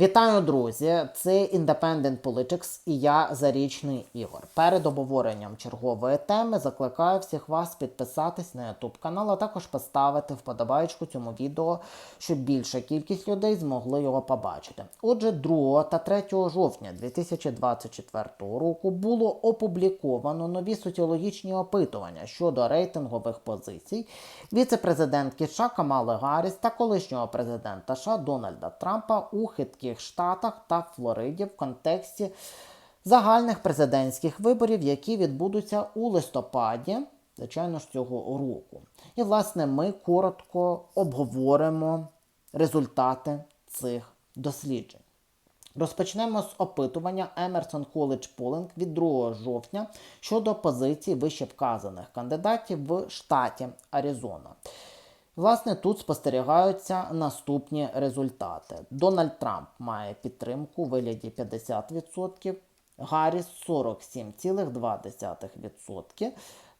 Вітаю, друзі! Це Independent Politics і я Зарічний Ігор. Перед обговоренням чергової теми закликаю всіх вас підписатись на YouTube канал, а також поставити вподобайку цьому відео, щоб більша кількість людей змогли його побачити. Отже, 2 та 3 жовтня 2024 року було опубліковано нові соціологічні опитування щодо рейтингових позицій віце-президентки США Камали Гарріс та колишнього президента США Дональда Трампа у хитких штатах та Флориді в контексті загальних президентських виборів, які відбудуться у листопаді, звичайно ж, цього року. І, власне, ми коротко обговоримо результати цих досліджень. Розпочнемо з опитування Emerson College Polling від 2 жовтня щодо позицій вище вказаних кандидатів в штаті Аризона. Власне, тут спостерігаються наступні результати. Дональд Трамп має підтримку у вигляді 50%, Гарріс 47,2%,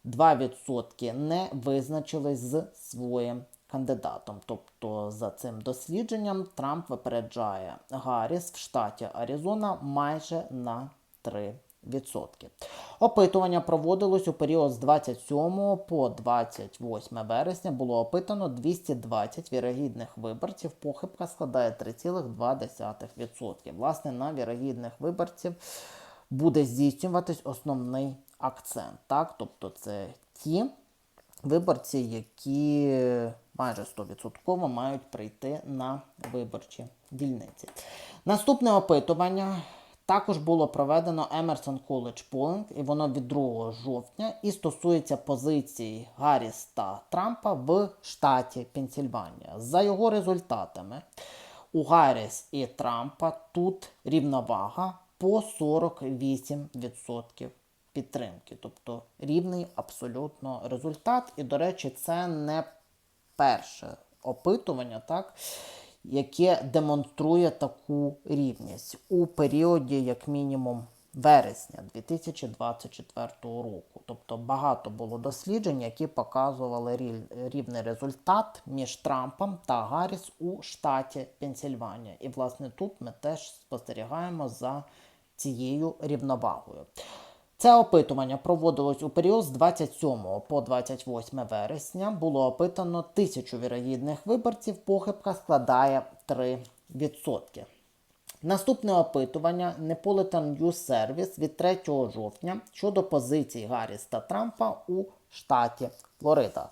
2% не визначились з своїм кандидатом. Тобто, за цим дослідженням Трамп випереджає Гарріс в штаті Аризона майже на 3%. Опитування проводилось у період з 27 по 28 вересня. Було опитано 220 вірогідних виборців. Похибка складає 3,2%. Власне, на вірогідних виборців буде здійснюватись основний акцент. Так? Тобто це ті виборці, які майже 100% мають прийти на виборчі дільниці. Наступне опитування. Також було проведено Emerson College Polling, і воно від 2 жовтня і стосується позицій Гарріс та Трампа в штаті Пенсільванія. За його результатами, у Гарріс і Трампа тут рівновага по 48% підтримки. Тобто рівний абсолютно результат. І, до речі, це не перше опитування, так? Яке демонструє таку рівність у періоді, як мінімум, вересня 2024 року. Тобто багато було досліджень, які показували рівний результат між Трампом та Гарріс у штаті Пенсільванія. І, власне, тут ми теж спостерігаємо за цією рівновагою. Це опитування проводилось у період з 27 по 28 вересня. Було опитано тисячу вірогідних виборців. Похибка складає 3%. Наступне опитування Neapolitan News Service від 3 жовтня щодо позицій Гарріс та Трампа у штаті Флорида.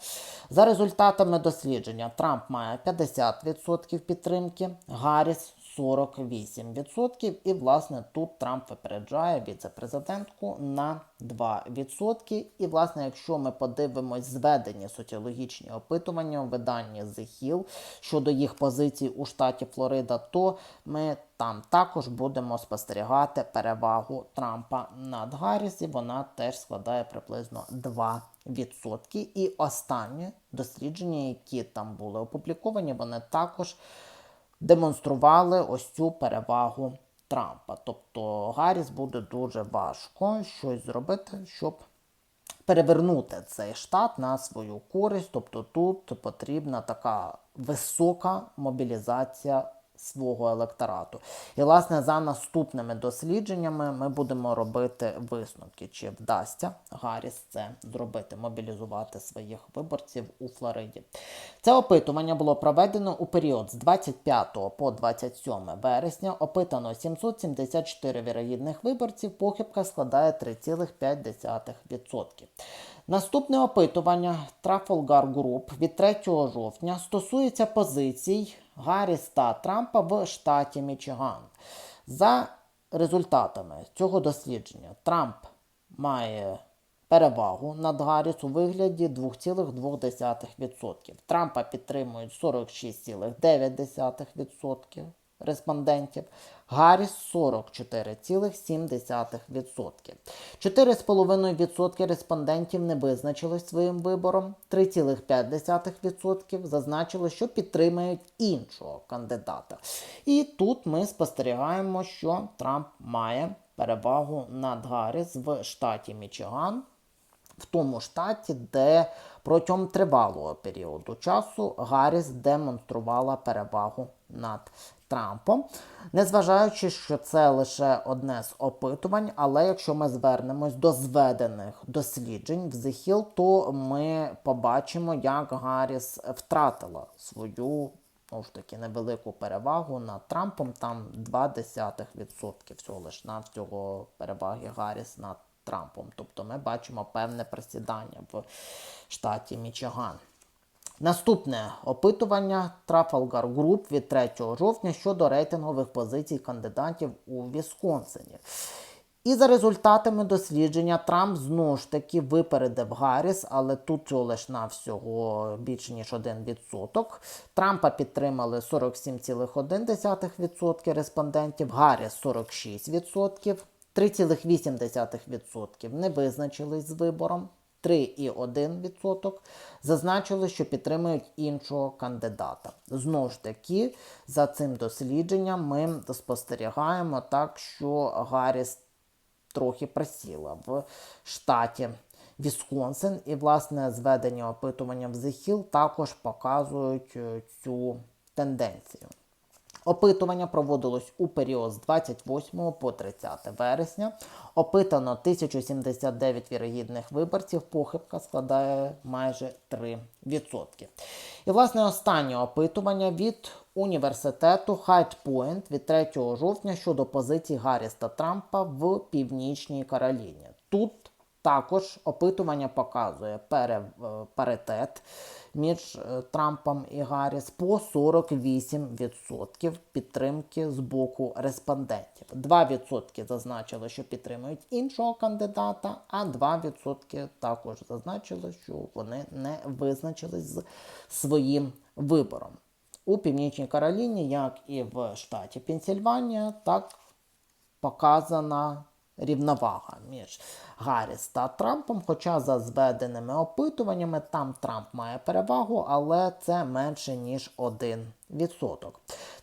За результатами дослідження, Трамп має 50% підтримки, Гарріс 48%. І, власне, тут Трамп випереджає віце-президентку на 2%. І, власне, якщо ми подивимось зведені соціологічні опитування у виданні The Hill щодо їх позицій у штаті Флорида, то ми там також будемо спостерігати перевагу Трампа над Гарріс, і вона теж складає приблизно 2%. І останні дослідження, які там були опубліковані, вони також демонстрували ось цю перевагу Трампа. Тобто Гарріс буде дуже важко щось зробити, щоб перевернути цей штат на свою користь. Тобто тут потрібна така висока мобілізація свого електорату. І, власне, за наступними дослідженнями ми будемо робити висновки, чи вдасться Гарріс це зробити, мобілізувати своїх виборців у Флориді. Це опитування було проведено у період з 25 по 27 вересня. Опитано 774 вірогідних виборців, похибка складає 3,5%. Наступне опитування Trafalgar Group від 3 жовтня стосується позицій Гарріс та Трампа в штаті Мічиган. За результатами цього дослідження Трамп має перевагу над Гарріс у вигляді 2,2%. Трампа підтримують 46,9% респондентів. Гарріс 44,7%. 4,5% респондентів не визначились своїм вибором. 3,5% зазначили, що підтримають іншого кандидата. І тут ми спостерігаємо, що Трамп має перевагу над Гарріс в штаті Мічиган. В тому штаті, де протягом тривалого періоду часу Гарріс демонструвала перевагу над Трампом. Незважаючи, що це лише одне з опитувань, але якщо ми звернемось до зведених досліджень в The то ми побачимо, як Гарріс втратила свою знову ж таки невелику перевагу над Трампом. Там 0,2% всього лиш навсього переваги Гарріс над Трампом. Тобто ми бачимо певне присідання в штаті Мічиган. Наступне опитування Trafalgar Group від 3 жовтня щодо рейтингових позицій кандидатів у Вісконсині. І за результатами дослідження Трамп знову ж таки випередив Гарріс, але тут цього лиш навсього більше ніж 1%. Трампа підтримали 47,1% респондентів, Гарріс 46%, 3,8% не визначились з вибором. 3,1% зазначили, що підтримують іншого кандидата. Знову ж таки, за цим дослідженням ми спостерігаємо так, що Гарріс трохи просіла в штаті Вісконсин. І, власне, зведення опитування в The Hill також показують е, цю тенденцію. Опитування проводилось у період з 28 по 30 вересня. Опитано 1079 вірогідних виборців. Похибка складає майже 3%. І, власне, останнє опитування від університету Point від 3 жовтня щодо позицій Гарріста Трампа в Північній Кароліні. Тут також опитування показує е, паритет між е, Трампом і Гарріс по 48% підтримки з боку респондентів. 2% зазначили, що підтримують іншого кандидата, а 2% також зазначили, що вони не визначились з своїм вибором. У Північній Кароліні, як і в штаті Пенсільванія, так показана рівновага між Гарріс та Трампом. Хоча за зведеними опитуваннями там Трамп має перевагу, але це менше ніж 1%.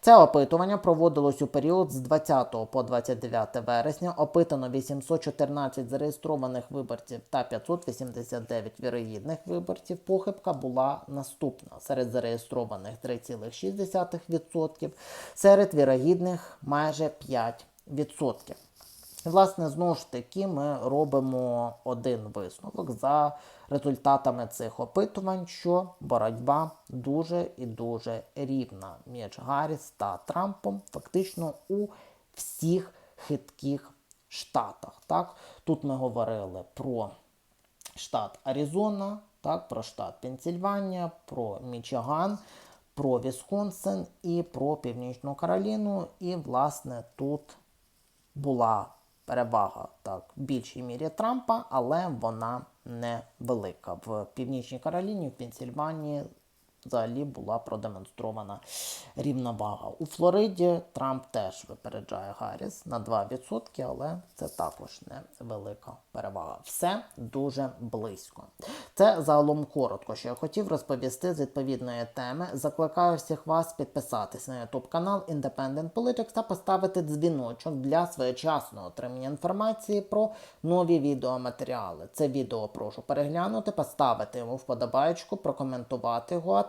Це опитування проводилось у період з 20 по 29 вересня. Опитано 814 зареєстрованих виборців та 589 вірогідних виборців. Похибка була наступна: серед зареєстрованих 3,6%, серед вірогідних майже 5%. Власне, знову ж таки, ми робимо один висновок за результатами цих опитувань, що боротьба дуже і дуже рівна між Гарріс та Трампом, фактично у всіх хитких штатах. Так? Тут ми говорили про штат Аризона, так, про штат Пенсільванія, про Мічиган, про Вісконсин і про Північну Кароліну. І, власне, тут була перевага так, в більшій мірі Трампа, але вона не велика. В Північній Кароліні, в Пенсільванії взагалі була продемонстрована рівновага. У Флориді Трамп теж випереджає Гарріс на 2%, але це також невелика перевага. Все дуже близько. Це загалом коротко, що я хотів розповісти з відповідної теми. Закликаю всіх вас підписатись на YouTube канал Independent Politics та поставити дзвіночок для своєчасного отримання інформації про нові відеоматеріали. Це відео прошу переглянути, поставити йому вподобайку, прокоментувати його,